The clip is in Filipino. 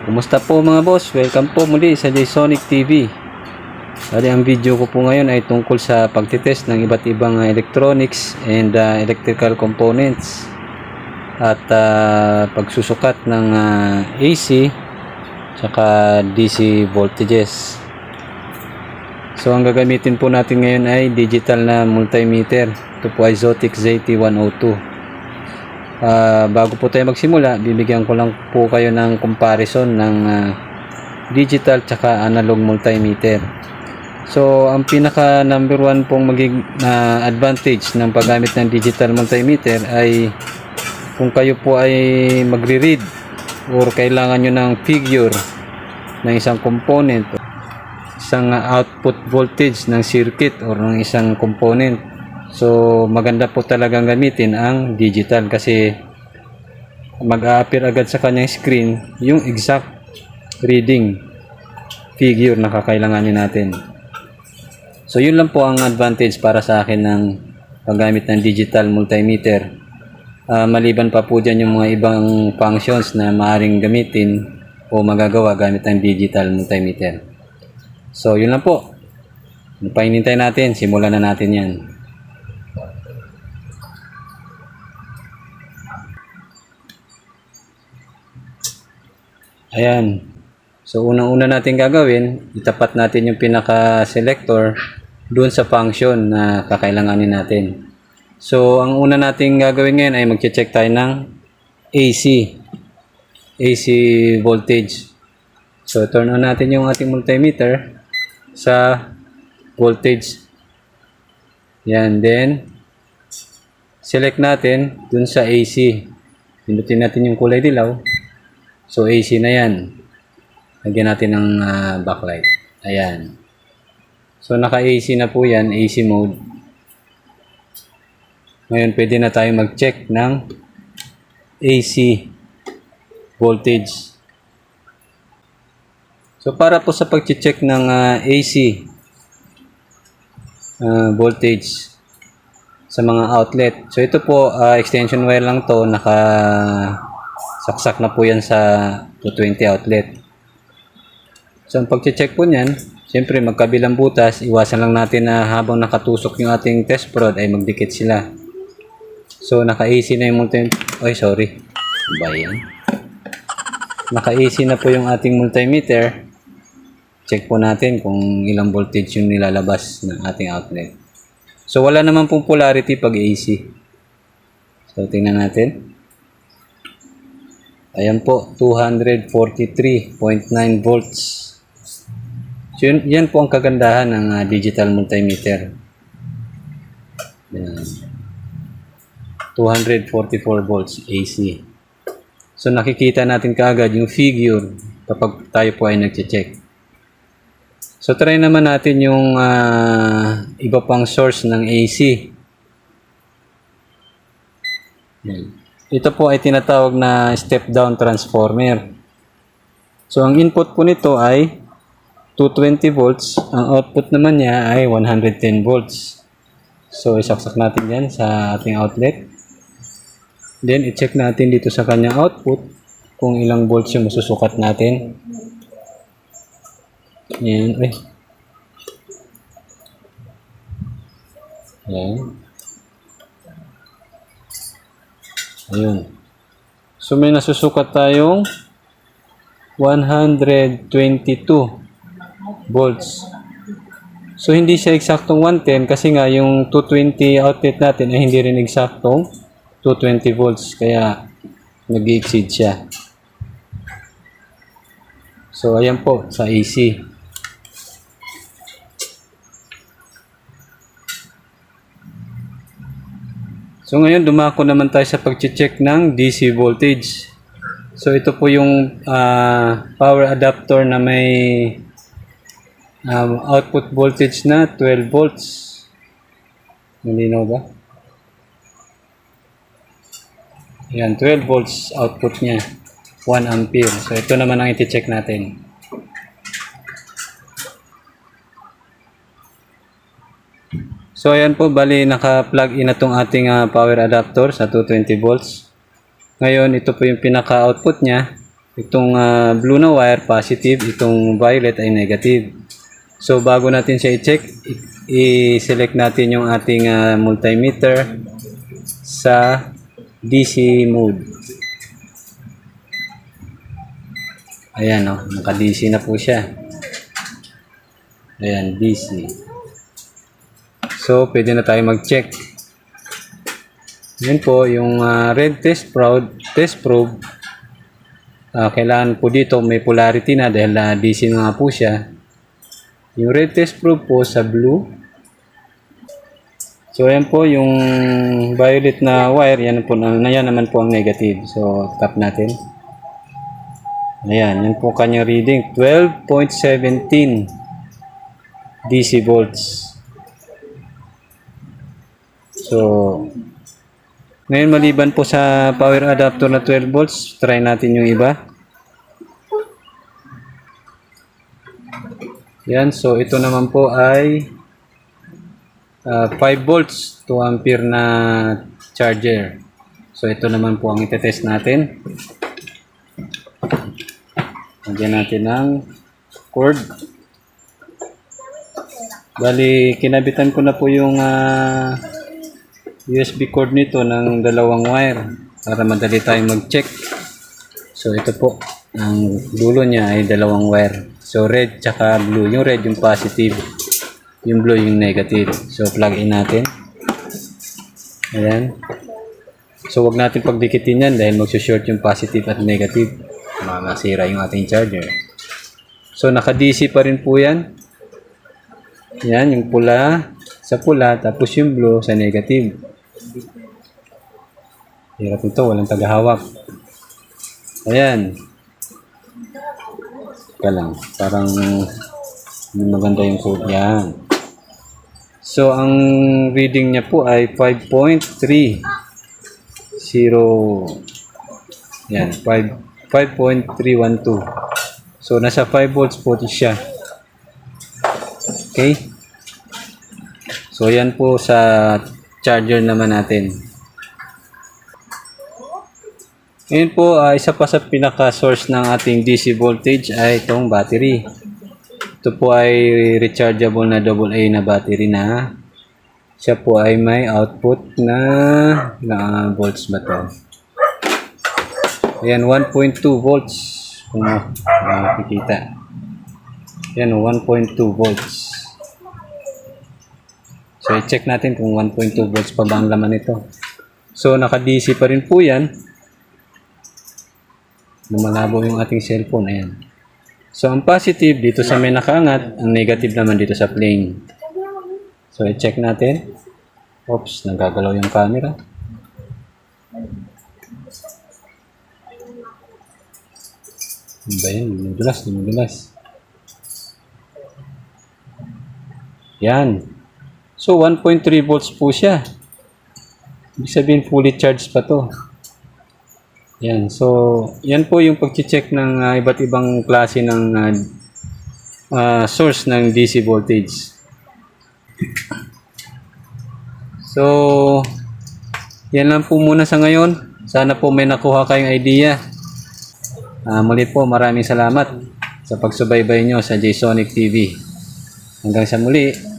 Kumusta po mga boss? Welcome po muli sa Jsonic TV. Bali, ang video ko po ngayon ay tungkol sa pagtitest ng iba't ibang uh, electronics and uh, electrical components at uh, pagsusukat ng uh, AC tsaka DC voltages. So ang gagamitin po natin ngayon ay digital na multimeter. Ito po ay Zotic ZT102. Ah, bago po tayo magsimula, bibigyan ko lang po kayo ng comparison ng ah, digital tsaka analog multimeter. So, ang pinaka number one pong maging na advantage ng paggamit ng digital multimeter ay kung kayo po ay magre-read or kailangan nyo ng figure ng isang component, isang output voltage ng circuit or ng isang component. So, maganda po talagang gamitin ang digital kasi mag-a-appear agad sa kanyang screen yung exact reading figure na kakailanganin natin. So, yun lang po ang advantage para sa akin ng paggamit ng digital multimeter. Ah, maliban pa po dyan yung mga ibang functions na maaring gamitin o magagawa gamit ng digital multimeter. So, yun lang po. Pa hinintay natin? Simulan na natin yan. Ayan. So, unang-una natin gagawin, itapat natin yung pinaka-selector doon sa function na kakailanganin natin. So, ang una nating gagawin ngayon ay mag-check tayo ng AC. AC voltage. So, turn on natin yung ating multimeter sa voltage. Yan. Then, select natin dun sa AC. Pindutin natin yung kulay dilaw. So AC na yan. Lagyan natin ng ah, backlight. Ayan. So naka AC na po yan, AC mode. Ngayon pwede na tayo mag-check ng AC voltage. So para po sa pag-check ng ah, AC ah, voltage sa mga outlet. So ito po ah, extension wire lang to naka saksak na po yan sa 220 outlet. So, ang pag-check po niyan, siyempre magkabilang butas, iwasan lang natin na habang nakatusok yung ating test prod ay magdikit sila. So, naka-AC na yung multi... Ay, sorry. Ba yan? Naka-AC na po yung ating multimeter. Check po natin kung ilang voltage yung nilalabas ng ating outlet. So, wala naman pong polarity pag AC. So, tingnan natin. Ayan po, 243.9 volts. So, yun, yan po ang kagandahan ng ah, digital multimeter. Yan. 244 volts AC. So, nakikita natin kaagad yung figure kapag tayo po ay nag-check. So, try naman natin yung ah, iba pang source ng AC. Yan. Ito po ay tinatawag na step down transformer. So ang input po nito ay 220 volts, ang output naman niya ay 110 volts. So isaksak natin yan sa ating outlet. Then i-check natin dito sa kanyang output kung ilang volts yung masusukat natin. Yan, eh. Yan. Ayun. So may nasusukat tayong 122 volts. So hindi siya eksaktong 110 kasi nga yung 220 outlet natin ay hindi rin eksaktong 220 volts kaya nag-exceed siya. So ayan po sa AC. So ngayon dumako naman tayo sa pag-check ng DC voltage. So ito po yung ah, power adapter na may um, output voltage na 12 volts. Malinaw ba? Yan, 12 volts output niya. 1 ampere. So ito naman ang iti-check natin. So ayan po, bali naka-plug in na tong ating ah, power adapter sa 220 volts. Ngayon, ito po yung pinaka-output niya. Itong ah, blue na wire, positive. Itong violet ay negative. So, bago natin siya i-check, i-select natin yung ating ah, multimeter sa DC mode. Ayan, oh, naka-DC na po siya. Ayan, DC. So, pwede na tayo mag-check. Yan po, yung ah, red test probe, test probe, ah, kailangan po dito may polarity na dahil na DC na nga po siya. Yung red test probe po sa blue. So, yan po yung violet na wire, yan po, na, yan naman po ang negative. So, tap natin. Ayan, yan po kanyang reading. 12.17 DC volts. So, ngayon maliban po sa power adapter na 12 volts, try natin yung iba. Yan, so ito naman po ay ah, 5 volts 2 ampere na charger. So ito naman po ang itetest natin. Lagyan natin ng cord. Bali, kinabitan ko na po yung ah, USB cord nito ng dalawang wire para madali tayong mag-check. So ito po, ang dulo niya ay dalawang wire. So red tsaka blue. Yung red yung positive, yung blue yung negative. So plug in natin. Ayan. So wag natin pagdikitin yan dahil magsushort yung positive at negative. Masira yung ating charger. So naka-DC pa rin po yan. Yan, yung pula sa pula, tapos yung blue sa negative. Hirap ito, walang tagahawak. Ayan. Teka lang, parang maganda yung code. Yan. So, ang reading niya po ay 5.3. 0. Yan, 5, 5.312. So, nasa 5 volts po siya. Okay? So, yan po sa charger naman natin. Ngayon po, ah, isa pa sa pinaka-source ng ating DC voltage ay itong battery. Ito po ay rechargeable na AA na battery na siya po ay may output na na volts ba to? Ayan, 1.2 volts kung makikita. Yan, 1.2 volts. So, i-check natin kung 1.2 volts pa ba ang laman nito. So, naka-DC pa rin po yan. Lumalabo yung ating cellphone. Ayan. So, ang positive dito sa may nakaangat, ang negative naman dito sa plane. So, i-check natin. Oops, nagagalaw yung camera. Ano ba yan? Dumudulas, dumudulas. Yan. So, 1.3 volts po siya. Ibig sabihin, fully charged pa to. Yan. So, yan po yung pag-check ng ah, iba't ibang klase ng ah, ah, source ng DC voltage. So, yan lang po muna sa ngayon. Sana po may nakuha kayong idea. Ah, muli po, maraming salamat sa pagsubaybay nyo sa JSonic TV. Hanggang sa muli,